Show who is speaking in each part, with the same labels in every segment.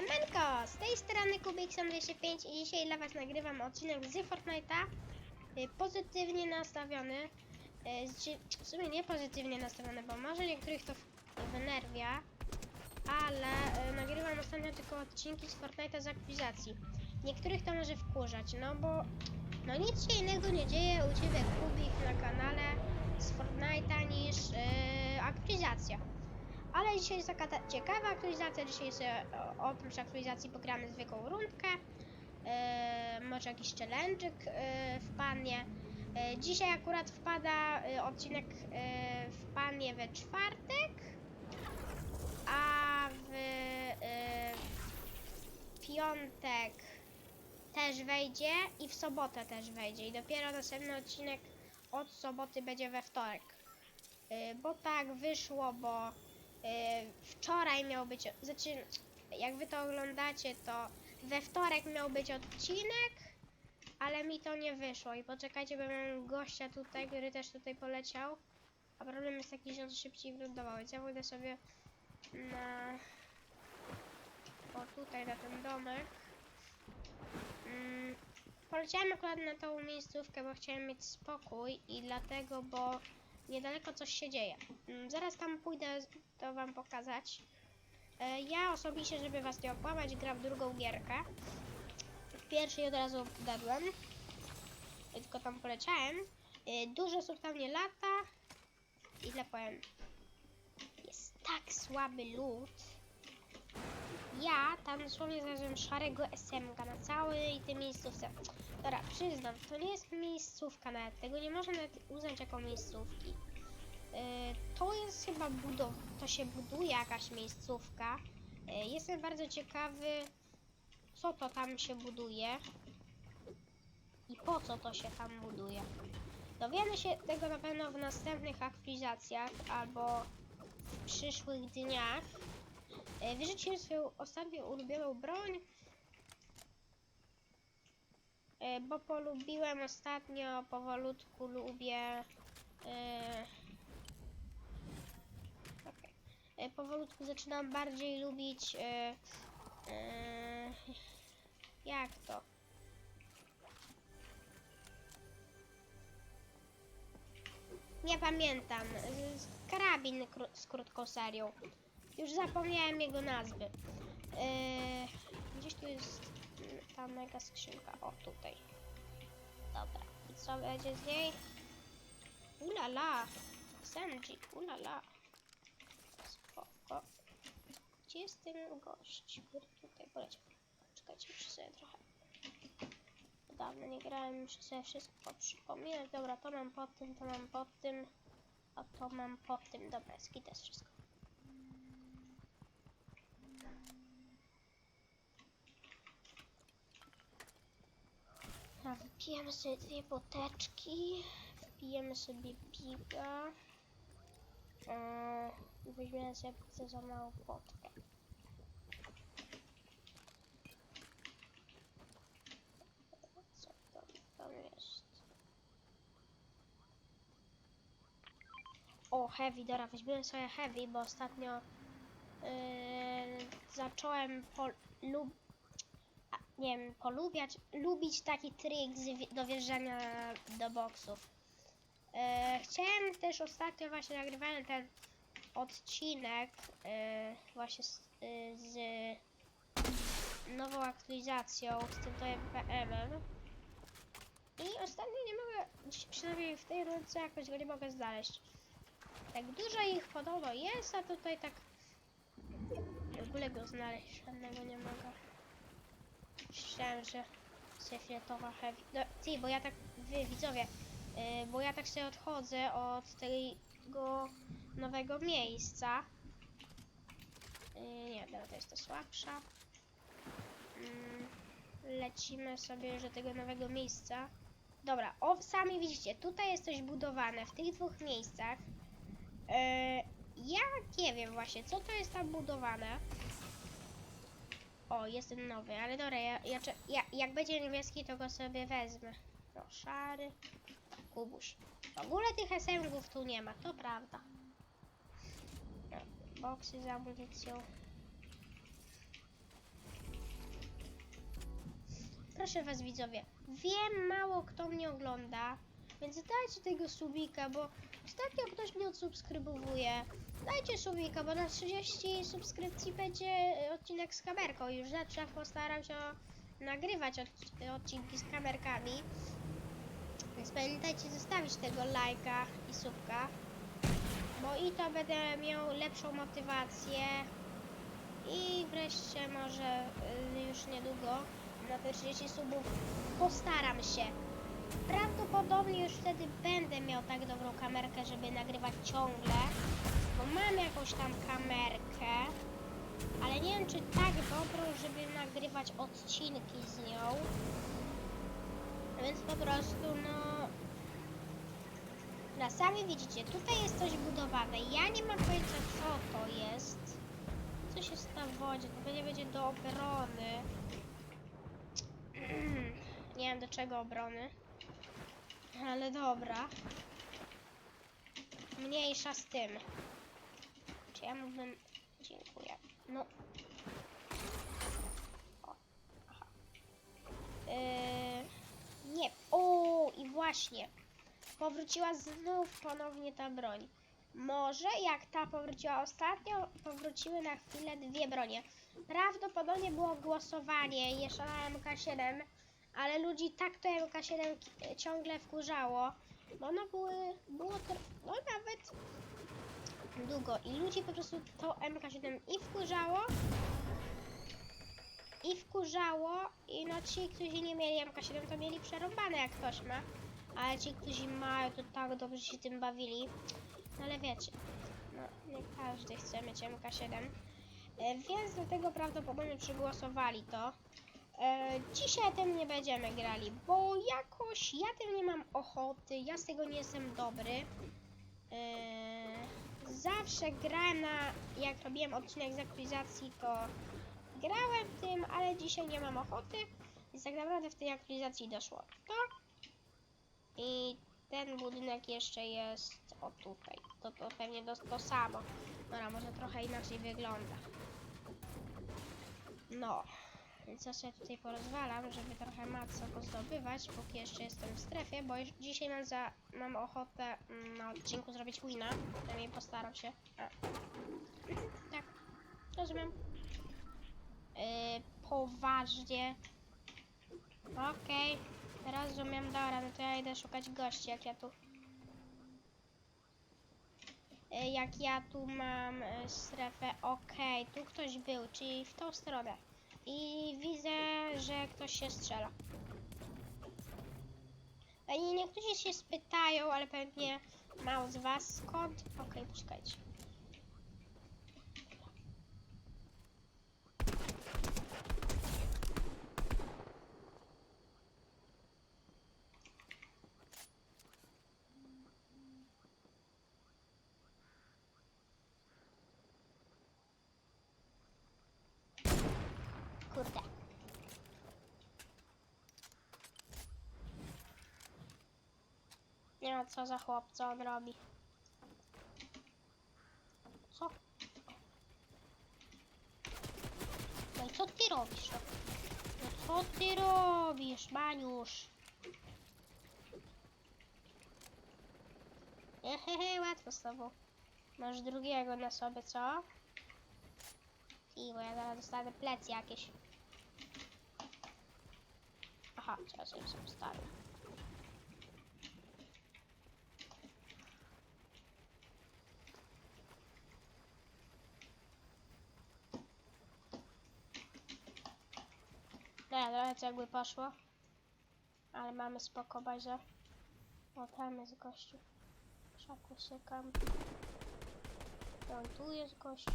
Speaker 1: Siemanko, z tej strony Kubikson205 i dzisiaj dla Was nagrywam odcinek z Fortnite'a y, pozytywnie nastawiony, y, z- czy- w sumie nie pozytywnie nastawiony, bo może niektórych to w- wnerwia, ale y, nagrywam ostatnio tylko odcinki z Fortnite'a z aktywizacji. Niektórych to może wkurzać, no bo no nic się innego nie dzieje u Ciebie Kubik Ale dzisiaj jest taka ta ciekawa aktualizacja. Dzisiaj sobie o, oprócz aktualizacji pogramy zwykłą rundkę. E, może jakiś challenge'ik e, wpadnie. E, dzisiaj akurat wpada e, odcinek e, wpadnie we czwartek, a w e, piątek też wejdzie i w sobotę też wejdzie. I dopiero następny odcinek od soboty będzie we wtorek. Y, bo tak wyszło, bo wczoraj miał być, znaczy jak wy to oglądacie, to we wtorek miał być odcinek, ale mi to nie wyszło i poczekajcie, bo mam gościa tutaj, który też tutaj poleciał, a problem jest taki, że on szybciej wylądował, więc ja pójdę sobie na o tutaj na ten domek. Mm, poleciałem akurat na tą miejscówkę, bo chciałem mieć spokój i dlatego, bo niedaleko coś się dzieje. Mm, Zaraz tam pójdę to wam pokazać. E, Ja osobiście, żeby was nie okłamać, gram w drugą gierkę. W pierwszej od razu dadłem. Tylko tam poleciałem. E, Dużo osób tam nie lata. Ile powiem? Jest tak słaby loot. Ja tam dosłownie znalazłem szarego SMG na całej tej miejscówce. Dobra, przyznam, to nie jest miejscówka nawet. Tego nie można nawet uznać jako miejscówki. Yy, to jest chyba budow... To się buduje jakaś miejscówka. Yy, jestem bardzo ciekawy, co to tam się buduje. I po co to się tam buduje. Dowiemy się tego na pewno w następnych aktualizacjach albo w przyszłych dniach. Yy, wyrzuciłem swoją ostatnią ulubioną broń. E, bo polubiłem ostatnio, powolutku lubię. E. E, powolutku zaczynam bardziej lubić. E, e, jak to? Nie pamiętam. Karabin z krótką serią. Już zapomniałem jego nazwy. E, gdzieś tu jest ta mega skrzynka. O, tutaj. Dobra. I co będzie z niej? Ulala. SMG. Ulala. Spoko. Gdzie jest ten gość? Tutaj poleciał. Czekajcie, muszę sobie trochę. Dawno nie grałem, muszę sobie wszystko przypominać. Dobra, to mam pod tym, to mam pod tym. A to mam pod tym. Dobra, jest wszystko. A wpijemy sobie dwie boteczki. Wpijemy sobie biga. I weźmiemy sobie chcę za małą potkę. Co tam, tam jest? O, heavy, dobra, weźmiemy sobie heavy, bo ostatnio yy, zacząłem po, lub, nie wiem, polubiać, lubić taki trik z do wjeżdżania do boksów. E, chciałem też ostatnio właśnie nagrywałem ten odcinek e, właśnie z, e, z nową aktualizacją, z tym TPM-em. I ostatnio nie mogę, przynajmniej w tej rundce jakoś go nie mogę znaleźć. Tak dużo ich podobno jest, a tutaj tak w ogóle go znaleźć żadnego nie mogę. Myślałem, że sekretowa heavy. No, ty, bo ja tak, wy widzowie, yy, bo ja tak sobie odchodzę od tego nowego miejsca. Yy, nie, dobra, to jest to słabsza. Mm, lecimy sobie do tego nowego miejsca. Dobra, o, sami widzicie, tutaj jest coś budowane w tych dwóch miejscach. Yy, ja nie wiem właśnie, co to jest tam budowane. O, jest nowy, ale dobra, ja, ja, ja, jak będzie niebieski, to go sobie wezmę. No, szary, kubusz. W ogóle tych SMG-ów tu nie ma, to prawda. No, boksy z amunicją. Proszę was widzowie, wiem mało kto mnie ogląda, więc dajcie tego subika, bo ostatnio ktoś mnie odsubskrybowuje. Dajcie subika, bo na 30 subskrypcji będzie e, odcinek z kamerką. Już zawsze postaram się nagrywać od, odcinki z kamerkami. Więc pamiętajcie zostawić tego lajka i subka. Bo i to będę miał lepszą motywację. I wreszcie może y, już niedługo na te 30 subów postaram się. Prawdopodobnie już wtedy będę miał tak dobrą kamerkę, żeby nagrywać ciągle. Bo mam jakąś tam kamerkę. Ale nie wiem czy tak dobrą, żeby nagrywać odcinki z nią. Więc po prostu no... No sami widzicie, tutaj jest coś budowane. Ja nie mam pojęcia co to jest. Coś jest na wodzie, to będzie, będzie do obrony. nie wiem do czego obrony. Ale dobra. Mniejsza z tym. Czy ja mógłbym... Dziękuję. No. O. Yy, nie. O i właśnie. Powróciła znów ponownie ta broń. Może jak ta powróciła ostatnio, powróciły na chwilę dwie bronie. Prawdopodobnie było głosowanie jeszcze na MK7, ale ludzi tak to MK7 ki- ciągle wkurzało, bo ono były, było to, no nawet długo. I ludzi po prostu to MK7 i wkurzało, i wkurzało. I no ci, którzy nie mieli MK7 to mieli przerąbane jak ktoś ma, ale ci, którzy mają to tak dobrze się tym bawili, no ale wiecie, no nie każdy chce mieć MK7, e, więc dlatego prawdopodobnie przegłosowali to. E, dzisiaj tym nie będziemy grali, bo jakoś ja tym nie mam ochoty, ja z tego nie jestem dobry. E, zawsze grałem na, jak robiłem odcinek z aktualizacji, to grałem tym, ale dzisiaj nie mam ochoty, więc tak naprawdę w tej aktualizacji doszło to. I ten budynek jeszcze jest o tutaj. To, to pewnie to, to samo. Dobra, może trochę inaczej wygląda. No. Więc ja sobie tutaj porozwalam, żeby trochę maca pozdobywać, póki jeszcze jestem w strefie, bo już dzisiaj mam, za, mam ochotę mm, na odcinku zrobić wina. Przynajmniej postaram się. A. Tak. Rozumiem. Yy, poważnie. Okej. Rozumiem, dobra, no to ja idę szukać gości, jak ja tu... Y, Jak ja tu mam y, strefę, okej, tu ktoś był, czyli w tą stronę. I widzę, że ktoś się strzela. I niektórzy się spytają, ale pewnie mało z was skąd. Okej, poczekajcie. Nie no, co za chłop, co on robi? Co? No i co ty robisz? No, co ty robisz, Maniusz? Hehehe, łatwo z tobą. Masz drugiego na sobie, co? I bo ja zaraz dostanę plec jakieś. Aha, trzeba sobie sobie ustawię. Nie, trochę co jakby poszło. Ale mamy spoko bazę. O, tam jest gościu. Szaku się kampi. No, tu jest gościu.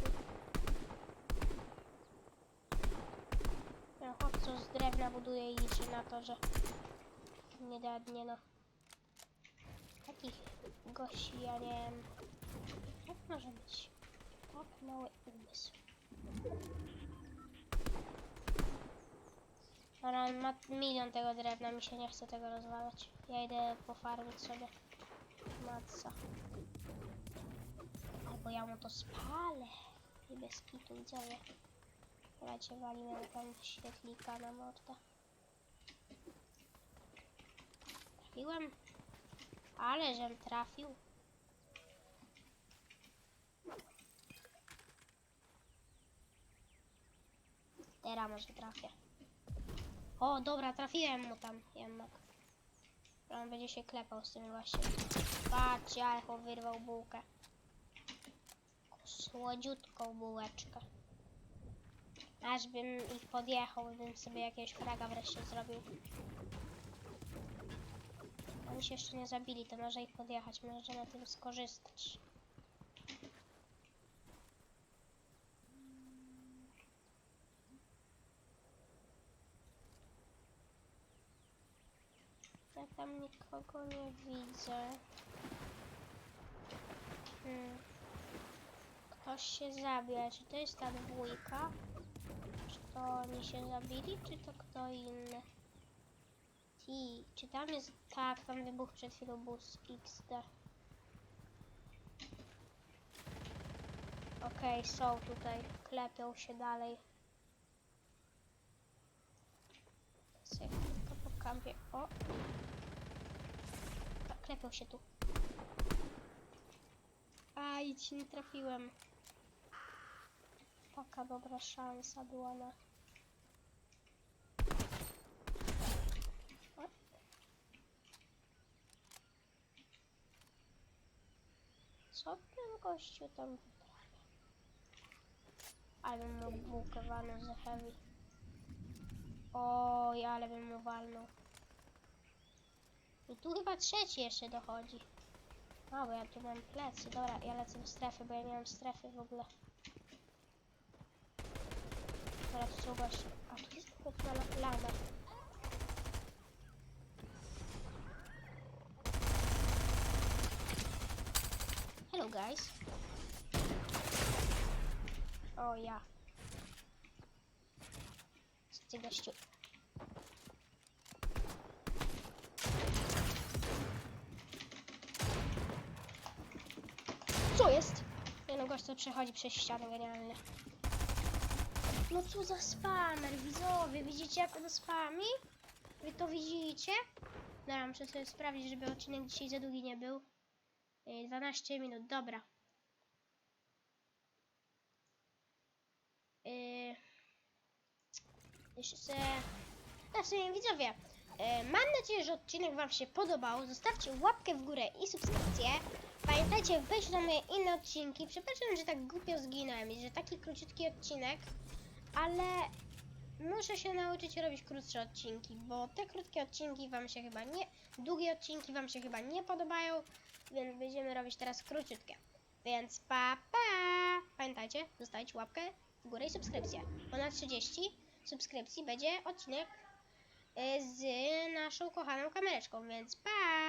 Speaker 1: Ja chłopcu z drewna buduje i liczy na to, że nie dadnie no. Takich gości ja nie wiem. Jak może być tak mały umysł? Ale on ma milion tego drewna, mi się nie chce tego rozwalać. Ja idę pofarmić sobie matca. Albo ja mu to spalę. I bez kitu widzowie. Słuchajcie, walimy tam świetlika na mordę. trafiłem. Ale żem trafił. Teraz może trafię. O, dobra, trafiłem mu tam jednak. On będzie się klepał z tym właśnie. Patrzcie, Alcho wyrwał bułkę. Słodziutką bułeczkę. Aż bym ich podjechał, bym sobie jakiegoś fraga wreszcie zrobił. Oni się jeszcze nie zabili, to może ich podjechać, może na tym skorzystać. Ja tam nikogo nie widzę. Hmm. Ktoś się zabija. Czy to jest ta dwójka? Czy to oni się zabili, czy to kto inny? Ti, czy tam jest... Tak, tam wybuchł przed chwilą bus XD. Okej, są tutaj. Klepią się dalej. Tylko po kampie. O! Klepią się tu. Aj, ci nie trafiłem. Taka dobra szansa była na... O. Co ten gościu tam wyprawia? Ale bym mu bułkę walnął za heavy. Oj, ale bym mu walnął. I tu chyba trzeci jeszcze dochodzi. Bo ja tu mam plecy. Dobra, ja lecę w strefę, bo ja nie mam strefy w ogóle. Dobra, tu są goście. A tu jest la- lama. Hello guys. O ja. Co ty gościu? Co jest? Nie no, gość to przechodzi przez ścianę genialnie. No co za spamer, widzowie, widzicie jak on spami? Wy to widzicie? Dobra, muszę sobie sprawdzić, żeby odcinek dzisiaj za długi nie był. Yy, 12 minut, dobra. Yy, jeszcze se... Tak, w sumie widzowie, yy, mam nadzieję, że odcinek Wam się podobał. Zostawcie łapkę w górę i subskrypcję. Pamiętajcie, wejść na moje inne odcinki. Przepraszam, że tak głupio zginąłem i że taki króciutki odcinek, ale muszę się nauczyć robić krótsze odcinki, bo te krótkie odcinki Wam się chyba nie, długie odcinki Wam się chyba nie podobają, więc będziemy robić teraz króciutkie. Więc pa pa! Pamiętajcie, zostawić łapkę w górę i subskrypcję. Ponad 30 subskrypcji będzie odcinek y, z naszą kochaną kamereczką, więc pa!